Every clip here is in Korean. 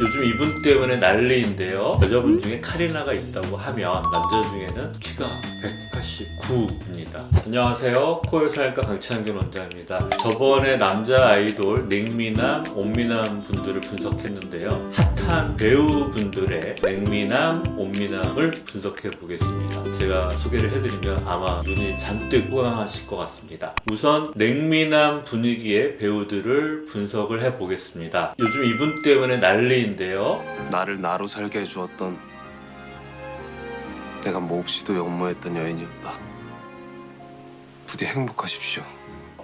요즘 이분 때문에 난리인데요. 여자분 중에 카리나가 있다고 하면 남자 중에는 키가 189입니다. 안녕하세요. 코요사회과 강창균 원장입니다. 저번에 남자 아이돌 냉미남, 온미남 분들을 분석했는데요. 핫한 배우분들의 냉미남, 온미남을 분석해 보겠습니다. 제가 소개를 해드리면 아마 눈이 잔뜩 호강하실 것 같습니다. 우선 냉미남 분위기의 배우들을 분석을 해 보겠습니다. 요즘 이분 때문에 난리 인데요. 나를 나로 살게 해주었던 내가 몹시도 연모했던 여인이었다. 부디 행복하십시오.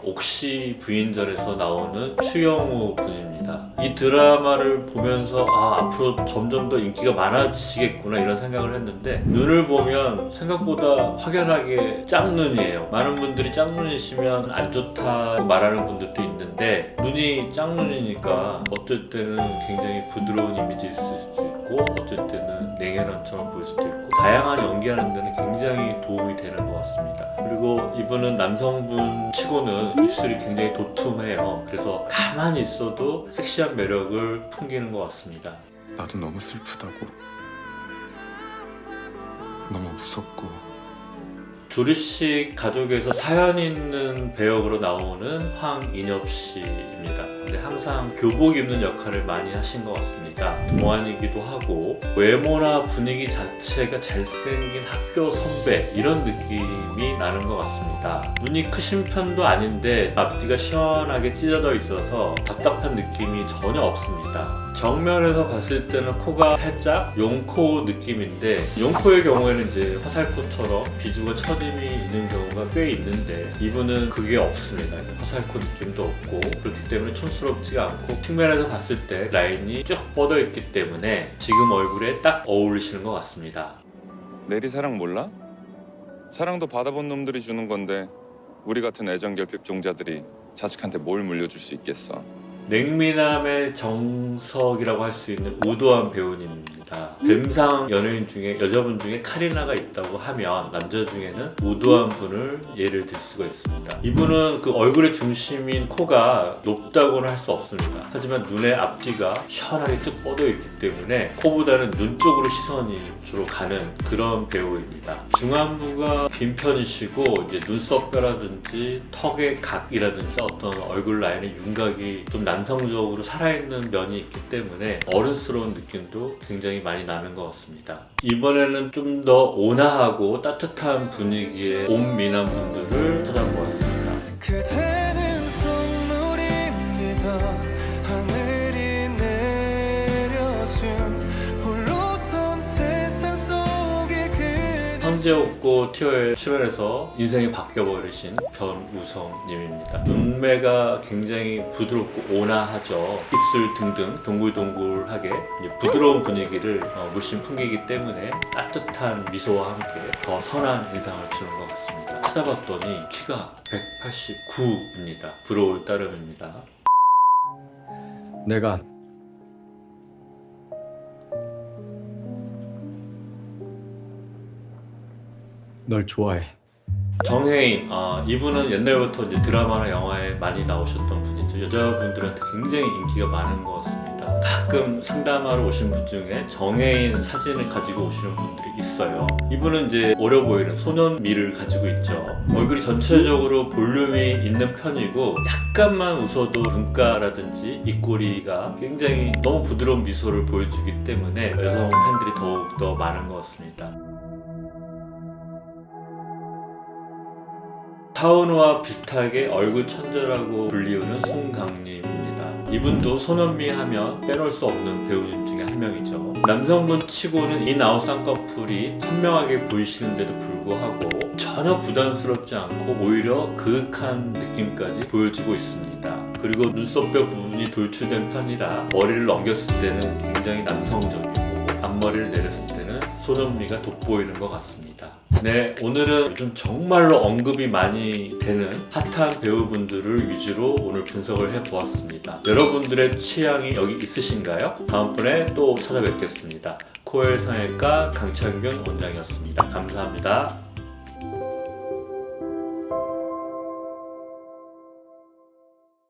옥시 부인절에서 나오는 추영우 분입니다. 이 드라마를 보면서 아 앞으로 점점 더 인기가 많아지시겠구나 이런 생각을 했는데 눈을 보면 생각보다 확연하게 짝눈이에요. 많은 분들이 짝눈이시면 안 좋다 말하는 분들도 있는데 눈이 짝눈이니까 어쩔 때는 굉장히 부드러운 이미지일 수도 있고 어쩔 때는 냉혈한처럼 보일 수도 있고 다양한 연기하는 데는 굉장히 도움이 되는 것 같습니다. 그리고 이분은 남성분 치고는 입술이 굉장히 도톰해요. 그래서 가만히 있어도 섹시한 매력을 풍기는 것 같습니다. 나도 너무 슬프다고 너무 무섭고 조리식 가족에서 사연 있는 배역으로 나오는 황인엽 씨입니다. 근데 항상 교복 입는 역할을 많이 하신 것 같습니다. 동안이기도 하고 외모나 분위기 자체가 잘생긴 학교 선배 이런 느낌이 나는 것 같습니다. 눈이 크신 편도 아닌데 앞뒤가 시원하게 찢어져 있어서 답답한 느낌이 전혀 없습니다. 정면에서 봤을 때는 코가 살짝 용코 느낌인데 용코의 경우에는 이제 화살코처럼 비주가 처 짐이 있는 경우가 꽤 있는데 이분은 그게 없습니다. 화살코 느낌도 없고 그렇기 때문에 촌스럽지가 않고 측면에서 봤을 때 라인이 쭉 뻗어 있기 때문에 지금 얼굴에 딱 어울리시는 것 같습니다. 내리 사랑 몰라? 사랑도 받아본 놈들이 주는 건데 우리 같은 애정결핍종자들이 자식한테 뭘 물려줄 수 있겠어? 냉미남의 정석이라고 할 수 있는 우도한 배우님 입니다. 뱀상 연예인 중에 여자분 중에 카리나가 있다고 하면 남자 중에는 우도한 분을 예를 들 수가 있습니다. 이분은 그 얼굴의 중심인 코가 높다고는 할 수 없습니다. 하지만 눈의 앞뒤가 시원하게 쭉 뻗어 있기 때문에 코보다는 눈 쪽으로 시선이 주로 가는 그런 배우입니다. 중안부가 빈 편이시고 이제 눈썹뼈라든지 턱의 각이라든지 어떤 얼굴 라인의 윤곽이 좀 남성적으로 살아있는 면이 있기 때문에 어른스러운 느낌도 굉장히 많이 나는 것 같습니다. 이번에는 좀 더 온화하고 따뜻한 분위기의 온 미남 분들을 찾아보았습니다. 황제옥고 티어에 출연해서 인생이 바뀌어버리신 변우성님입니다. 눈매가 굉장히 부드럽고 온화하죠. 입술 등등 동글동글하게 부드러운 분위기를 어, 물씬 풍기기 때문에 따뜻한 미소와 함께 더 선한 인상을 주는 것 같습니다. 찾아봤더니 키가 189입니다. 부러울 따름입니다. 내가 널 좋아해. 정혜인, 아, 이분은 옛날부터 이제 드라마나 영화에 많이 나오셨던 분이죠. 여자분들한테 굉장히 인기가 많은 것 같습니다. 가끔 상담하러 오신 분 중에 정혜인 사진을 가지고 오시는 분들이 있어요. 이분은 이제 어려 보이는 소년미를 가지고 있죠. 얼굴이 전체적으로 볼륨이 있는 편이고 약간만 웃어도 눈가라든지 입꼬리가 굉장히 너무 부드러운 미소를 보여주기 때문에 여성 팬들이 더욱더 많은 것 같습니다. 타운우와 비슷하게 얼굴 천재라고 불리우는 송강림입니다. 이분도 손언미 하면 빼놓을 수 없는 배우님 중에 한 명이죠. 남성분 치고는 인아웃 쌍꺼풀이 선명하게 보이시는데도 불구하고 전혀 부담스럽지 않고 오히려 그윽한 느낌까지 보여주고 있습니다. 그리고 눈썹뼈 부분이 돌출된 편이라 머리를 넘겼을 때는 굉장히 남성적이고 앞머리를 내렸을 때는 손언미가 돋보이는 것 같습니다. 네, 오늘은 요즘 정말로 언급이 많이 되는 핫한 배우분들을 위주로 오늘 분석을 해보았습니다. 여러분들의 취향이 여기 있으신가요? 다음번에 또 찾아뵙겠습니다. 코엘 성형외과 강창균 원장이었습니다. 감사합니다.